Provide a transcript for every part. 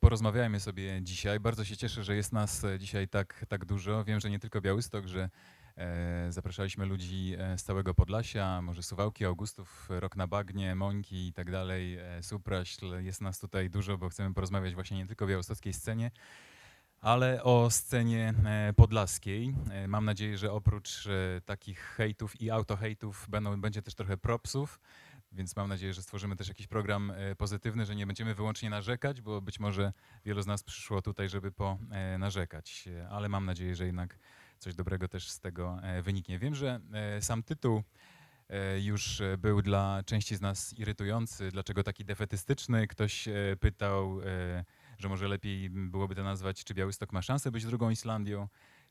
Porozmawiajmy sobie dzisiaj. Bardzo się cieszę, że jest nas e, dzisiaj tak, tak dużo. Wiem, że nie tylko Białystok, że e, zapraszaliśmy ludzi e, z całego Podlasia, może Suwałki, Augustów, Rok na Bagnie, Mońki i tak dalej, e, Supraśl. Jest nas tutaj dużo, bo chcemy porozmawiać właśnie nie tylko o białostockiej scenie, ale o scenie e, podlaskiej. E, Mam nadzieję, że oprócz e, takich hejtów i autohejtów będą, będzie też trochę propsów, więc mam nadzieję, że stworzymy też jakiś program e, pozytywny, że nie będziemy wyłącznie narzekać, bo być może wielu z nas przyszło tutaj, żeby ponarzekać, ale mam nadzieję, że jednak coś dobrego też z tego e, wyniknie. Wiem, że e, sam tytuł e, już e, był dla części z nas irytujący. Dlaczego taki defetystyczny? Ktoś e, pytał, e, że może lepiej byłoby to nazwać, czy Białystok ma szansę być drugą Islandią,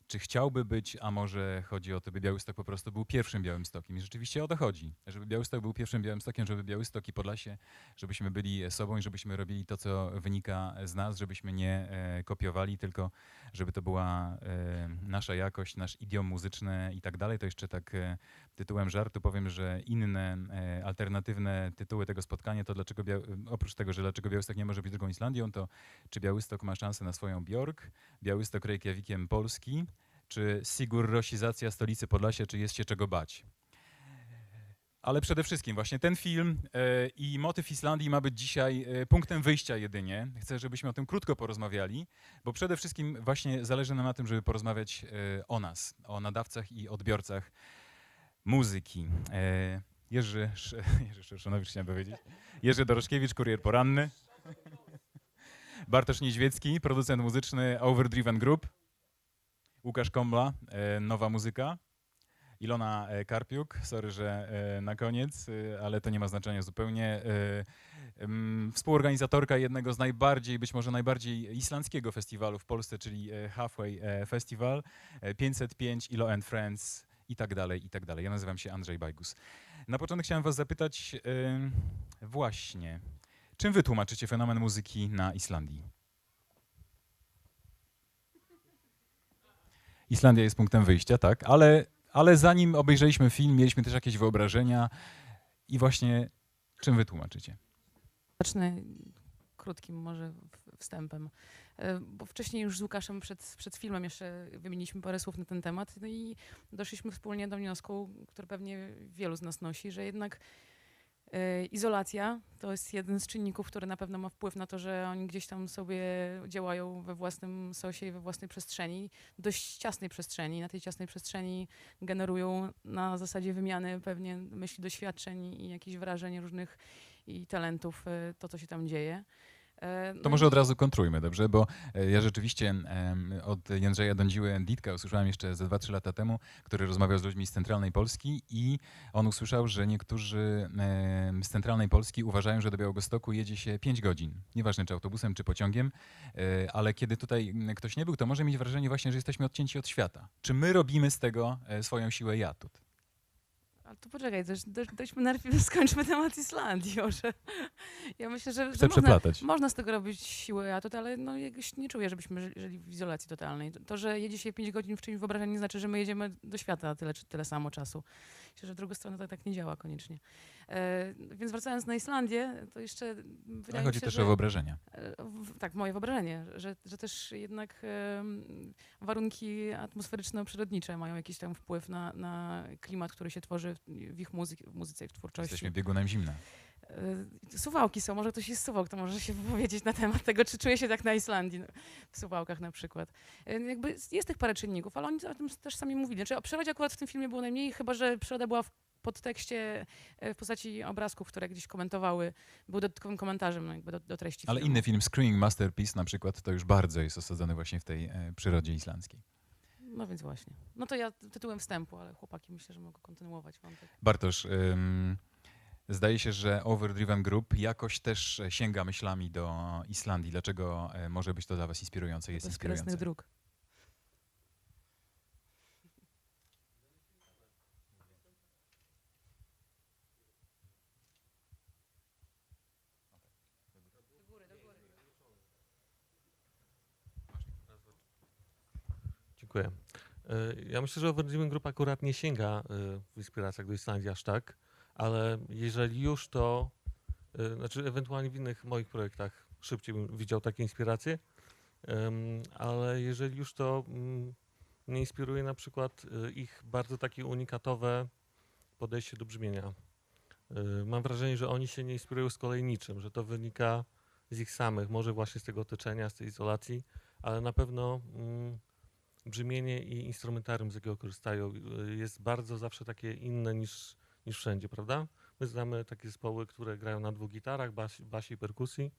czy chciałby być, a może chodzi o to, by Białystok po prostu był pierwszym Białymstokiem. I rzeczywiście o to chodzi, żeby Białystok był pierwszym Białymstokiem, żeby Białystok i Podlasie, żebyśmy byli sobą i żebyśmy robili to, co wynika z nas, żebyśmy nie e, kopiowali, tylko żeby to była e, nasza jakość, nasz idiom muzyczny i tak dalej. To jeszcze tak e, tytułem żartu powiem, że inne e, alternatywne tytuły tego spotkania to dlaczego, oprócz tego, że dlaczego Białystok nie może być drugą Islandią, to czy Białystok ma szansę na swoją Bjork, Białystok Reykjavikiem Polski, czy Sigur Rosizacja stolicy Podlasia, czy jest się czego bać. Ale przede wszystkim właśnie ten film e, i motyw Islandii ma być dzisiaj e, punktem wyjścia jedynie. Chcę, żebyśmy o tym krótko porozmawiali, bo przede wszystkim właśnie zależy nam na tym, żeby porozmawiać e, o nas, o nadawcach i odbiorcach muzyki. Jerzy, Jerzy Szerszonowicz chciałem powiedzieć. Jerzy Doroszkiewicz, kurier poranny. Bartosz Niedźwiecki, producent muzyczny Overdriven Group. Łukasz Kombla, e, nowa muzyka. Ilona e, Karpiuk, sorry, że e, na koniec, ale to nie ma znaczenia zupełnie. Współorganizatorka jednego z najbardziej, być może najbardziej islandzkiego festiwalu w Polsce, czyli Halfway Festival, e, 505, Ilo and Friends i tak dalej, i tak dalej. Ja nazywam się Andrzej Bajgus. Na początek chciałem was zapytać właśnie, czym wy tłumaczycie fenomen muzyki na Islandii? Islandia jest punktem wyjścia, tak, ale, ale zanim obejrzeliśmy film, mieliśmy też jakieś wyobrażenia i właśnie czym wy tłumaczycie? Zacznę krótkim może wstępem, E, bo wcześniej już z Łukaszem przed, przed filmem jeszcze wymieniliśmy parę słów na ten temat no i doszliśmy wspólnie do wniosku, który pewnie wielu z nas nosi, że jednak izolacja to jest jeden z czynników, który na pewno ma wpływ na to, że oni gdzieś tam sobie działają we własnym sosie i we własnej przestrzeni, dość ciasnej przestrzeni. Na tej ciasnej przestrzeni generują na zasadzie wymiany pewnie myśli, doświadczeń i jakichś wrażeń różnych i talentów e, to, co się tam dzieje. To może od razu kontrujmy, dobrze? Bo e, ja rzeczywiście od Jędrzeja Dądziły Ditka usłyszałem jeszcze ze 2-3 lata temu, który rozmawiał z ludźmi z centralnej Polski i on usłyszał, że niektórzy z centralnej Polski uważają, że do Białegostoku jedzie się 5 godzin. Nieważne czy autobusem, czy pociągiem, e, ale kiedy tutaj m, ktoś nie był, to może mieć wrażenie właśnie, że jesteśmy odcięci od świata. Czy my robimy z tego e, swoją siłę i atut? Ale to poczekaj, dość, dość, najpierw, skończmy temat Islandii może. Ja myślę, że, że Chcę można, przeplatać. można z tego robić siłę atut, ale no jakoś nie czuję, żebyśmy ży- żyli w izolacji totalnej. To- że jedzie się 5 godzin w czyimś wyobrażeniu, nie znaczy, że my jedziemy do świata tyle, tyle samo czasu. Myślę, że w drugą stronę to tak nie działa koniecznie. E, więc wracając na Islandię, to jeszcze wydaje chodzi się, też że... o wyobrażenia. E, w- Tak, moje wyobrażenie, że, że też jednak warunki atmosferyczno-przyrodnicze mają jakiś tam wpływ na, na klimat, który się tworzy w, ich muzyk, w muzyce i w twórczości. Jesteśmy biegunem zimna. E, Suwałki są, może ktoś jest z Suwałk, to może się wypowiedzieć na temat tego, czy czuje się tak na Islandii, no, w Suwałkach na przykład. E, Jakby jest tych parę czynników, ale oni o tym też sami mówili. Znaczy o przyrodzie akurat w tym filmie było najmniej, chyba że przyroda była w podtekście e, w postaci obrazków, które gdzieś komentowały, był dodatkowym komentarzem no, jakby do, do treści Ale filmu. inny film, Screaming Masterpiece na przykład, to już bardzo jest osadzony właśnie w tej e, przyrodzie islandzkiej. No więc właśnie. No to ja tytułem wstępu, ale chłopaki myślę, że mogą kontynuować wątek. Bartosz, ym, zdaje się, że Overdriven Group jakoś też sięga myślami do Islandii. Dlaczego e, może być to dla was inspirujące, jest Bezkresnych inspirujące? dróg. Dziękuję. E, Ja myślę, że Overdreaming Group akurat nie sięga e, w inspiracjach do Islandii aż tak, ale jeżeli już to y, znaczy ewentualnie w innych moich projektach szybciej bym widział takie inspiracje, ale jeżeli już to mm, mnie inspiruje na przykład ich bardzo takie unikatowe podejście do brzmienia. Mam wrażenie, że oni się nie inspirują z kolei niczym, że to wynika z ich samych, może właśnie z tego otoczenia, z tej izolacji, ale na pewno mm, brzmienie i instrumentarium, z jakiego korzystają, y, jest bardzo zawsze takie inne niż, niż wszędzie, prawda? My znamy takie zespoły, które grają na dwóch gitarach, bas, basie i perkusji,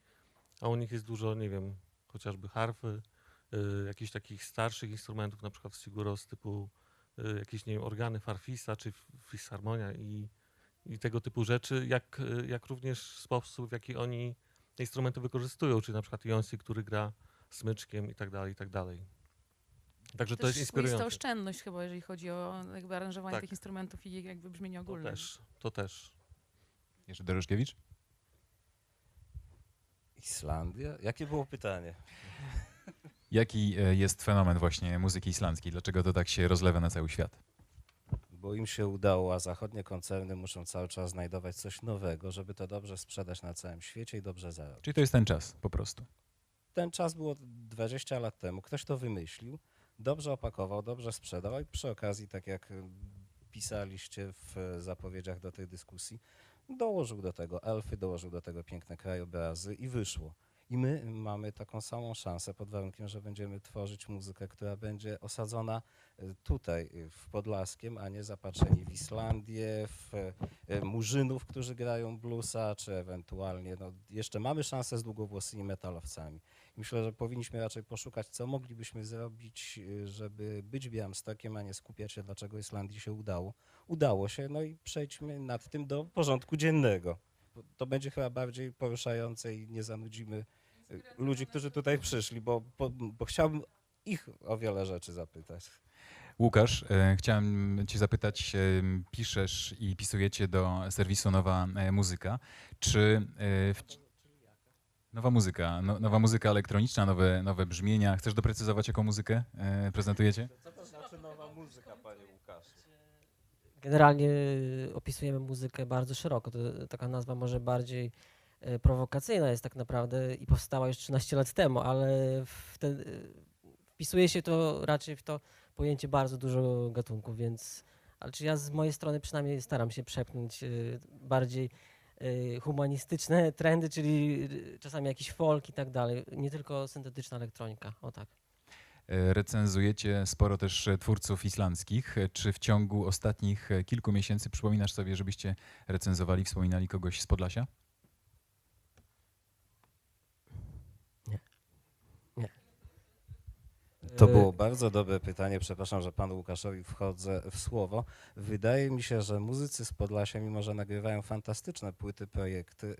a u nich jest dużo, nie wiem, chociażby harfy, y, jakichś takich starszych instrumentów, na przykład z Siguros typu y, jakieś, nie wiem, organy Farfisa czy Fisharmonia i, i tego typu rzeczy, jak, jak również sposób, w jaki oni te instrumenty wykorzystują, czyli na przykład Jonsi, który gra smyczkiem i tak dalej, i tak dalej. Także to Też jest inspirujące. oszczędność chyba, jeżeli chodzi o jakby aranżowanie Tak. tych instrumentów i jakby brzmienie To ogólne. też, to też. Jeszcze Dorożkiewicz? Islandia? Jakie było pytanie? Jaki e, jest fenomen właśnie muzyki islandzkiej? Dlaczego to tak się rozlewa na cały świat? Bo im się udało, a zachodnie koncerny muszą cały czas znajdować coś nowego, żeby to dobrze sprzedać na całym świecie i dobrze zarobić. Czyli to jest ten czas po prostu. Ten czas było 20 lat temu. Ktoś to wymyślił, dobrze opakował, dobrze sprzedał i przy okazji, tak jak y, pisaliście w e, zapowiedziach do tej dyskusji, dołożył do tego elfy, dołożył do tego piękne krajobrazy i wyszło. I my mamy taką samą szansę pod warunkiem, że będziemy tworzyć muzykę, która będzie osadzona y, tutaj y, w Podlaskiem, a nie zapatrzeni w Islandię, w y, murzynów, którzy grają bluesa, czy ewentualnie, no, jeszcze mamy szansę z długowłosymi metalowcami. I Myślę, że powinniśmy raczej poszukać, co moglibyśmy zrobić, żeby być Białymstokiem, a nie skupiać się, dlaczego Islandii się udało. Udało się, no i przejdźmy nad tym do porządku dziennego. Bo To będzie chyba bardziej poruszające i nie zanudzimy y, ludzi, którzy tutaj przyszli, bo, bo, bo chciałbym ich o wiele rzeczy zapytać. Łukasz, e, chciałem Cię zapytać, e, piszesz i pisujecie do serwisu Nowa e, Muzyka. Czy e, w... Nowa muzyka, no, nowa muzyka elektroniczna, nowe, nowe brzmienia. Chcesz doprecyzować, jaką muzykę e, prezentujecie? Co to znaczy nowa muzyka, panie Łukaszu? Generalnie y, opisujemy muzykę bardzo szeroko. To, taka nazwa może bardziej e, prowokacyjna jest tak naprawdę i powstała już 13 lat temu, ale y, wpisuje się to raczej w to pojęcie bardzo dużo gatunków, więc ale czy ja z mojej strony przynajmniej staram się przepchnąć y, bardziej y, humanistyczne trendy, czyli y, czasami jakiś folk i tak dalej, nie tylko syntetyczna elektronika, o tak. Recenzujecie sporo też twórców islandzkich. E, Czy w ciągu ostatnich kilku miesięcy przypominasz sobie, żebyście recenzowali, wspominali kogoś z Podlasia? To Y, było bardzo dobre pytanie. Przepraszam, że panu Łukaszowi wchodzę w słowo. Wydaje mi się, że muzycy z Podlasia, mimo że nagrywają fantastyczne płyty, projekty,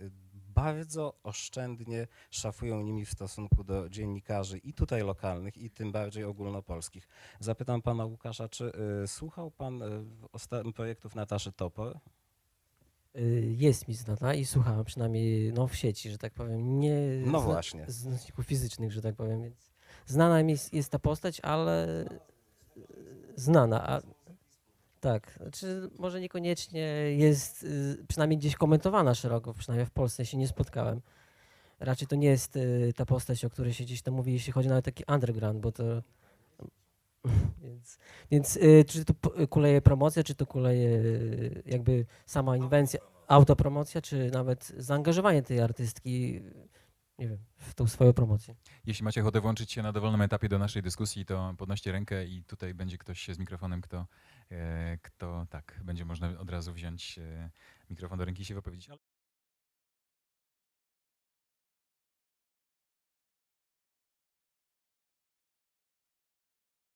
bardzo oszczędnie szafują nimi w stosunku do dziennikarzy i tutaj lokalnych, i tym bardziej ogólnopolskich. Zapytam pana Łukasza, czy y, słuchał pan y, projektów Nataszy Topor? Y, Jest mi znana i słuchałem przynajmniej no, w sieci, że tak powiem. Nie No właśnie. z nośników fizycznych, że tak powiem. Więc znana mi jest, jest ta postać, ale y, znana. A, tak, znaczy może niekoniecznie jest y, przynajmniej gdzieś komentowana szeroko, przynajmniej w Polsce się nie spotkałem. Raczej to nie jest y, ta postać, o której się gdzieś tam mówi, jeśli chodzi nawet taki underground, bo to. Więc, więc y, czy to kuleje promocja, czy to kuleje jakby sama inwencja, autopromocja, czy nawet zaangażowanie tej artystki, nie wiem, w tą swoją promocję. Jeśli macie ochotę włączyć się na dowolnym etapie do naszej dyskusji, to podnoście rękę i tutaj będzie ktoś z mikrofonem, kto, e, kto tak, będzie można od razu wziąć e, mikrofon do ręki i się wypowiedzieć.